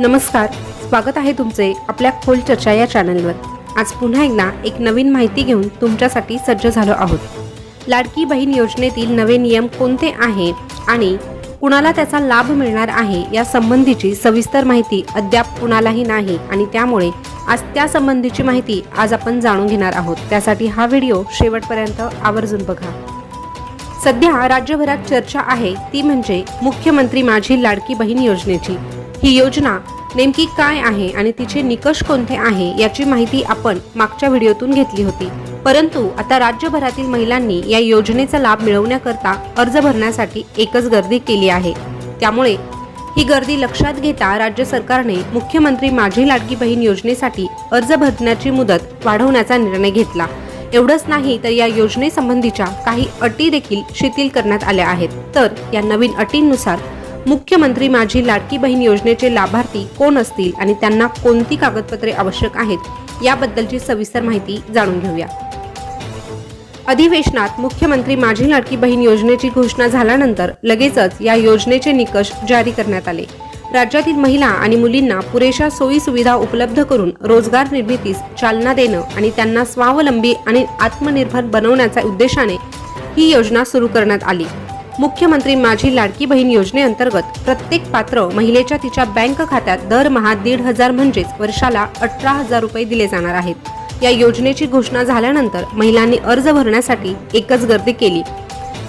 नमस्कार स्वागत आहे तुमचे आपल्या खोल चर्चा या चॅनलवर. आज पुन्हा एकदा एक नवीन माहिती घेऊन तुमच्यासाठी सज्ज झालो आहोत. लाडकी बहीण योजनेतील नवे नियम कोणते आहे आणि कुणाला त्याचा लाभ मिळणार आहे या संबंधीची सविस्तर माहिती अद्याप कुणालाही नाही आणि त्यामुळे आज त्यासंबंधीची माहिती आज आपण जाणून घेणार आहोत. त्यासाठी हा व्हिडिओ शेवटपर्यंत आवर्जून बघा. सध्या राज्यभरात चर्चा आहे ती म्हणजे मुख्यमंत्री माझी लाडकी बहीण योजनेची. ही योजना नेमकी काय आहे आणि तिचे निकष कोणते आहे याची माहिती आपण मागच्या व्हिडिओतून घेतली होती. परंतु आता राज्यभरातील महिलांनी या योजनेचा लाभ मिळवण्याकरता अर्ज भरण्यासाठी एकच गर्दी केली आहे. त्यामुळे ही गर्दी लक्षात घेता राज्य सरकारने मुख्यमंत्री माझी लाडकी बहीण योजनेसाठी अर्ज भरण्याची मुदत वाढवण्याचा निर्णय घेतला. एवढंच नाही तर या योजनेसंबंधीच्या काही अटी देखील शिथिल करण्यात आल्या आहेत. तर या नवीन अटींनुसार मुख्यमंत्री माझी लाडकी बहीण योजनेचे लाभार्थी कोण असतील आणि त्यांना कोणती कागदपत्रे आवश्यक आहेत याबद्दलची सविस्तर माहिती जाणून घेऊया. अधिवेशनात मुख्यमंत्री माझी लाडकी बहीण योजनेची घोषणा झाल्यानंतर लगेचच या योजनेचे निकष जारी करण्यात आले. राज्यातील महिला आणि मुलींना पुरेशा सोयी सुविधा उपलब्ध करून रोजगार निर्मितीस चालना देणं आणि त्यांना स्वावलंबी आणि आत्मनिर्भर बनवण्याच्या उद्देशाने ही योजना सुरू करण्यात आली. मुख्यमंत्री माझी लाडकी बहीण योजनेअंतर्गत प्रत्येक पात्र महिलेच्या तिच्या बँक खात्यात दरमहा दीड हजार म्हणजेच वर्षाला अठरा हजार रुपये दिले जाणार आहेत. या योजनेची घोषणा झाल्यानंतर महिलांनी अर्ज भरण्यासाठी एकच गर्दी केली.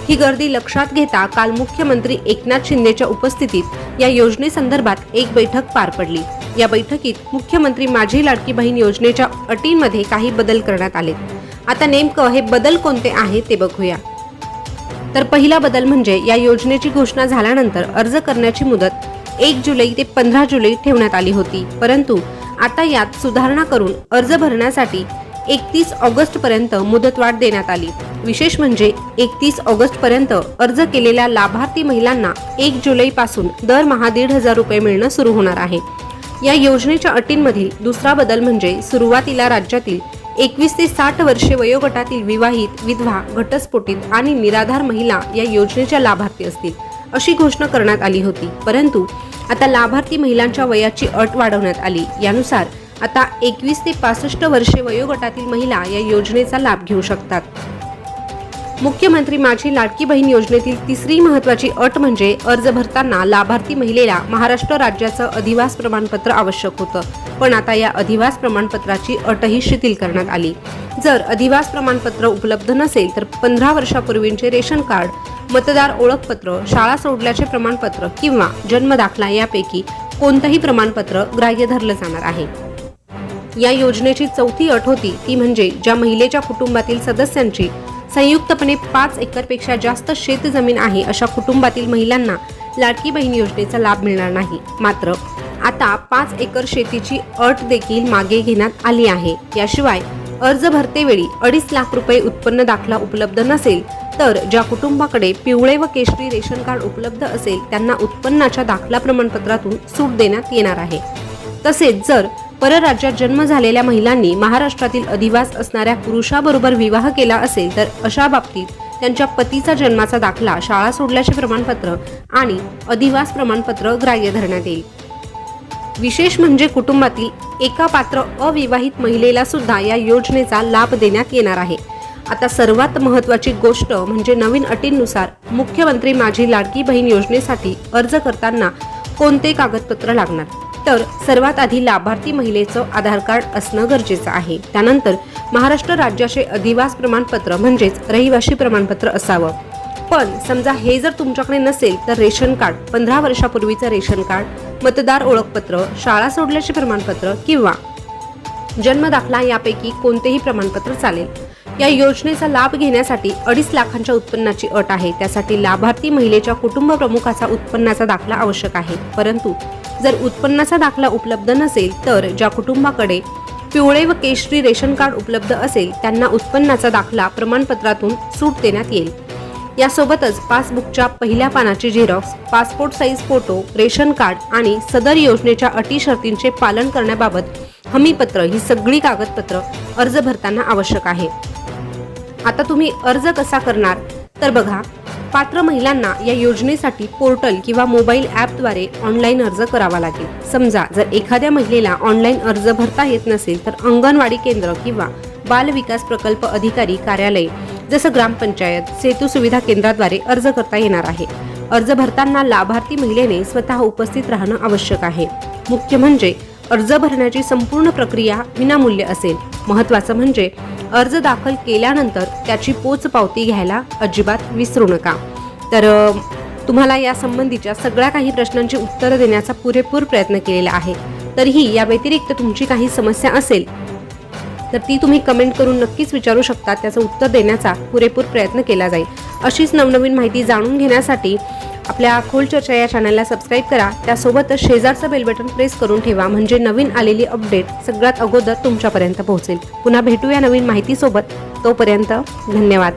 ही गर्दी लक्षात घेता काल मुख्यमंत्री एकनाथ शिंदेच्या उपस्थितीत या योजनेसंदर्भात एक बैठक पार पडली. या बैठकीत मुख्यमंत्री माझी लाडकी बहीण योजनेच्या अटींमध्ये काही बदल करण्यात आले आता नेमकं हे बदल कोणते आहे ते बघूया. तर पहिला बदल म्हणजे या योजनेची घोषणा झाल्यानंतर अर्ज करण्याची मुदत एक जुलै ते पंधरा जुलै ठेवण्यात आली होती. परंतु आता यात सुधारणा करून अर्ज भरण्यासाठी एकतीस ऑगस्ट पर्यंत मुदतवाढ देण्यात आली. विशेष म्हणजे एकतीस ऑगस्ट पर्यंत अर्ज केलेल्या लाभार्थी महिलांना एक जुलै पासून दरमहा दीड हजार रुपये मिळणं सुरू होणार आहे. या योजनेच्या अटींमधील दुसरा बदल म्हणजे सुरुवातीला राज्यातील एकवीस ते साठ वर्षे वयोगटातील विवाहित विधवा घटस्फोटित आणि निराधार महिला या योजनेच्या लाभार्थी असतील अशी घोषणा करण्यात आली होती. परंतु आता लाभार्थी महिलांच्या वयाची अट वाढवण्यात आली. यानुसार आता एकवीस ते पासष्ट वर्षे वयोगटातील महिला या योजनेचा लाभ घेऊ शकतात. मुख्यमंत्री माझी लाडकी बहीण योजनेतील तिसरी महत्वाची अट म्हणजे अर्ज भरताना लाभार्थी महिलेला महाराष्ट्र राज्याचं अधिवास प्रमाणपत्र आवश्यक होतं. पण आता या अधिवास प्रमाणपत्राची अटही शिथिल करण्यात आली. जर अधिवास प्रमाणपत्र उपलब्ध नसेल तर पंधरा वर्षापूर्वींचे रेशन कार्ड मतदार ओळखपत्र शाळा सोडल्याचे प्रमाणपत्र किंवा जन्म दाखला यापैकी कोणतंही प्रमाणपत्र ग्राह्य धरलं जाणार आहे. या योजनेची चौथी अट होती ती म्हणजे ज्या महिलेच्या कुटुंबातील सदस्यांची संयुक्तपणे पाच एकरपेक्षा जास्त शेतजमीन आहे अशा कुटुंबातील महिलांना लाडकी बहीण योजनेचा लाभ मिळणार नाही. मात्र आता पाच एकर शेतीची अट देखील मागे घेण्यात आली आहे. याशिवाय अर्ज भरतेवेळी अडीच लाख रुपये उत्पन्न दाखला उपलब्ध नसेल तर ज्या कुटुंबाकडे पिवळे व केशरी रेशन कार्ड उपलब्ध असेल त्यांना उत्पन्नाच्या दाखला प्रमाणपत्रातून सूट देण्यात येणार आहे. तसेच जर परराज्यात जन्म झालेल्या महिलांनी महाराष्ट्रातील अधिवास असणाऱ्या पुरुषाबरोबर विवाह केला असेल तर अशा बाबतीत त्यांच्या पतीचा जन्माचा दाखला शाळा सोडल्याचे प्रमाणपत्र आणि अधिवास प्रमाणपत्र ग्राह्य धरण्यात येईल. विशेष म्हणजे कुटुंबातील एका पात्र अविवाहित महिलेला सुद्धा या योजनेचा लाभ देण्यात येणार आहे. आता सर्वात महत्त्वाची गोष्ट म्हणजे नवीन अटींनुसार मुख्यमंत्री माझी लाडकी बहीण योजनेसाठी अर्ज करताना कोणते कागदपत्र लागणार? तर सर्वात आधी लाभार्थी महिलेचं आधार कार्ड असणं गरजेचं आहे. त्यानंतर महाराष्ट्र राज्याचे अधिवास प्रमाणपत्र म्हणजेच रहिवाशी प्रमाणपत्र असावं. पण समजा हे जर तुमच्याकडे नसेल तर रेशन कार्ड पंधरा वर्षापूर्वीचं रेशन कार्ड मतदार ओळखपत्र शाळा सोडल्याचे प्रमाणपत्र किंवा जन्म दाखला यापैकी कोणतेही प्रमाणपत्र चालेल. या योजनेचा लाभ घेण्यासाठी अडीच लाखांच्या उत्पन्नाची अट आहे. त्यासाठी लाभार्थी महिलेच्या कुटुंब प्रमुखाचा उत्पन्नाचा दाखला आवश्यक आहे. परंतु जर उत्पन्नाचा दाखला उपलब्ध नसेल तर ज्या कुटुंबाकडे पिवळे व केशरी रेशन कार्ड उपलब्ध असेल त्यांना उत्पन्नाचा दाखला प्रमाणपत्रातून सूट देण्यात येईल. यासोबतच पासबुकच्या पहिल्या पानाची xerox passport size photo ration card आणि सदर योजनेच्या अटी शर्तींचे पालन करण्याबाबत हमीपत्र ही सगळी कागदपत्र अर्ज भरताना आवश्यक आहे. आता तुम्ही अर्ज कसा करणार? तर बघा पात्र महिलांना या योजनेसाठी पोर्टल किंवा मोबाईल ॲपद्वारे ऑनलाईन अर्ज करावा लागेल. समजा जर एखाद्या महिलेला ऑनलाईन अर्ज भरता येत नसेल तर अंगणवाडी केंद्र किंवा बाल विकास प्रकल्प अधिकारी कार्यालय जसं ग्रामपंचायत सेतू सुविधा केंद्राद्वारे अर्ज करता येणार आहे. अर्ज भरताना लाभार्थी महिलेने स्वतः उपस्थित राहणं आवश्यक आहे. मुख्य म्हणजे अर्ज भरण्याची संपूर्ण प्रक्रिया विनामूल्य असेल. महत्त्वाचं म्हणजे अर्ज दाखल केल्यानंतर त्याची पोचपावती घ्यायला अजिबात विसरू नका. तर तुम्हाला या संबंधीच्या सगळ्या काही प्रश्नांची उत्तरं देण्याचा पुरेपूर प्रयत्न केलेला आहे. तरीही या व्यतिरिक्त तुमची काही समस्या असेल तर ती तुम्ही कमेंट करून नक्कीच विचारू शकता. त्याचं उत्तर देण्याचा पुरेपूर प्रयत्न केला जाईल. अशीच नवनवीन माहिती जाणून घेण्यासाठी आपल्या खोल चर्चा या चॅनलला सबस्क्राईब करा. त्यासोबतच शेजारचं बेल बटन प्रेस करून ठेवा म्हणजे नवीन आलेली अपडेट सगळ्यात अगोदर तुमच्यापर्यंत पोहोचेल. पुन्हा भेटूया नवीन माहितीसोबत. तोपर्यंत धन्यवाद.